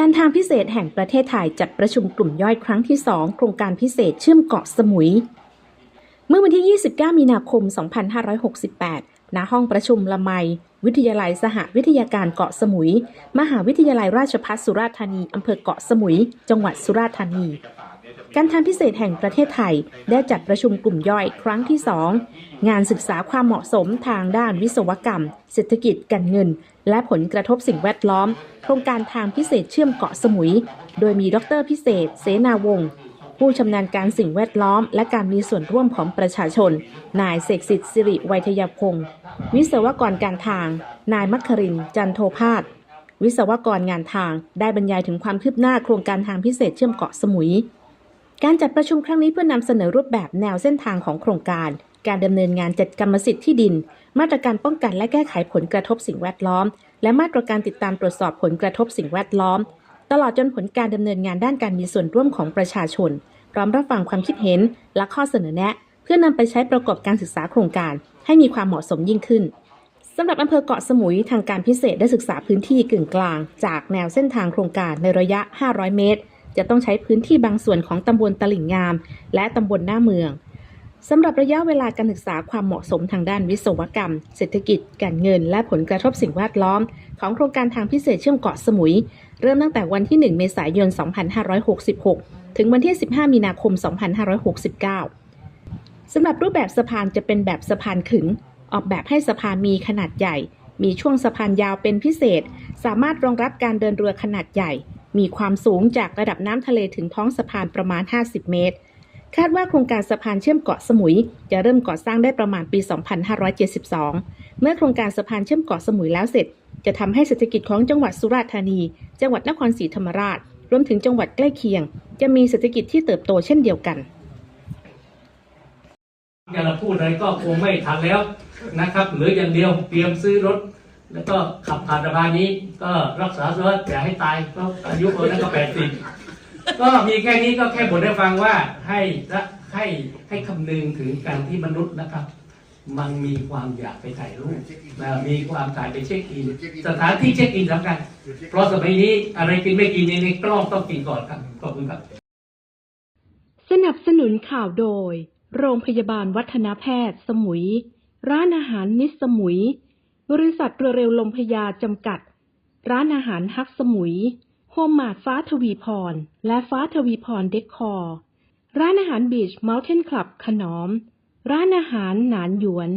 การทางพิเศษแห่งประเทศไทยจัดประชุมกลุ่มย่อยครั้งที่ 2 โครงการพิเศษเชื่อมเกาะสมุย เมื่อวันที่ 29 มีนาคม 2568 ณ ห้องประชุมละไม วิทยาลัยสหวิทยาการเกาะสมุย มหาวิทยาลัยราชภัฏสุราษฎร์ธานี อำเภอเกาะสมุย จังหวัดสุราษฎร์ธานี การทางพิเศษแห่งประเทศไทย ได้จัดประชุมกลุ่มย่อยครั้งที่ 2 งานศึกษาความเหมาะสมทางด้านวิศวกรรม เศรษฐกิจการเงิน และผลกระทบสิ่งแวดล้อม โครงการทางพิเศษเชื่อมเกาะสมุย โดยมีดรพิเศษ เสนาวงศ์ผู้ชำนาญการสิ่งแวดล้อม และการมีส่วนร่วมของประชาชน นายเสกสิทธิ์สิริไวยทยพงศ์วิศวกรการทาง นายมัคครินจันโทพาสวิศวกรงานทาง ได้บรรยายถึงความคืบหน้าโครงการทางพิเศษเชื่อมเกาะสมุย การจัดประชุมครั้งนี้เพื่อนำเสนอรูปแบบแนวเส้นทางของโครงการ การดำเนินงานจัดกรรมสิทธิ์ที่ดิน มาตรการป้องกันและแก้ไขผลกระทบสิ่งแวดล้อม และมาตรการติดตามตรวจสอบผลกระทบสิ่งแวดล้อม ตลอดจนผลการดำเนินงานด้านการมีส่วนร่วมของประชาชน พร้อมรับฟังความคิดเห็น และข้อเสนอแนะ เพื่อนำไปใช้ประกอบการศึกษาโครงการ ให้มีความเหมาะสมยิ่งขึ้นสำหรับอำเภอเกาะสมุยทางการพิเศษได้ศึกษาพื้นที่กึ่งกลาง จากแนวเส้นทางโครงการในระยะ 500 เมตร จะต้องใช้พื้นที่บางส่วนของตำบลตลิ่งงาม และตำบลหน้าเมืองสำหรับระยะเวลาการศึกษาความเหมาะสมทางด้านวิศวกรรม เศรษฐกิจ การเงิน และผลกระทบสิ่งแวดล้อม ของโครงการทางพิเศษเชื่อมเกาะสมุย เริ่มตั้งแต่วันที่ 1 เมษายน 2566 ถึงวันที่ 15 มีนาคม 2569 สำหรับรูปแบบสะพานจะเป็นแบบสะพานขึง ออกแบบให้สะพานมีขนาดใหญ่ มีช่วงสะพานยาวเป็นพิเศษ สามารถรองรับการเดินเรือขนาดใหญ่ มีความสูงจากระดับน้ำทะเลถึงท้องสะพานประมาณ 50 เมตร คาดว่าโครงการสะพานเชื่อมเกาะสมุย จะเริ่มก่อสร้างได้ประมาณปี 2572 เมื่อโครงการสะพานเชื่อมเกาะสมุยแล้วเสร็จ จะทำให้เศรษฐกิจของจังหวัดสุราษฎร์ธานี จังหวัดนครศรีธรรมราช รวมถึงจังหวัดใกล้เคียง จะมีเศรษฐกิจที่เติบโตเช่นเดียวกันอย่าเราพูดอะไรก็คงไม่ทันแล้วนะครับเหลืออย่างเดียวเตรียมซื้อรถ แล้วก็ขับผ่านสะพานนี้ ก็รักษาสุขภาพอย่าให้ตายก็อายุเออนั้นก็แปดสิบก็มีแค่นี้ก็แค่บ่นให้ฟังว่าให้ละให้ให้คำนึงถึงการที่มนุษย์นะครับ มันมีความอยากไปถ่ายรูปนะมีความถ่ายไปเช็คอิน สถานที่เช็คอินสำคัญเพราะสมัยนี้อะไรกินไม่กินในกล้องต้องกินก่อนครับขอบคุณครับ สนับสนุนข่าวโดย โรงพยาบาลวัฒนแพทย์สมุย ร้านอาหารมิสสมุย บริษัทเรือเร็วลมพยาจำกัด ร้านอาหารฮักสมุย โฮมมาดฟ้าทวีพร และฟ้าทวีพรเดคคอร์ ร้านอาหารบีชเมลเทนคลับขนอม ร้านอาหารหนานหยวน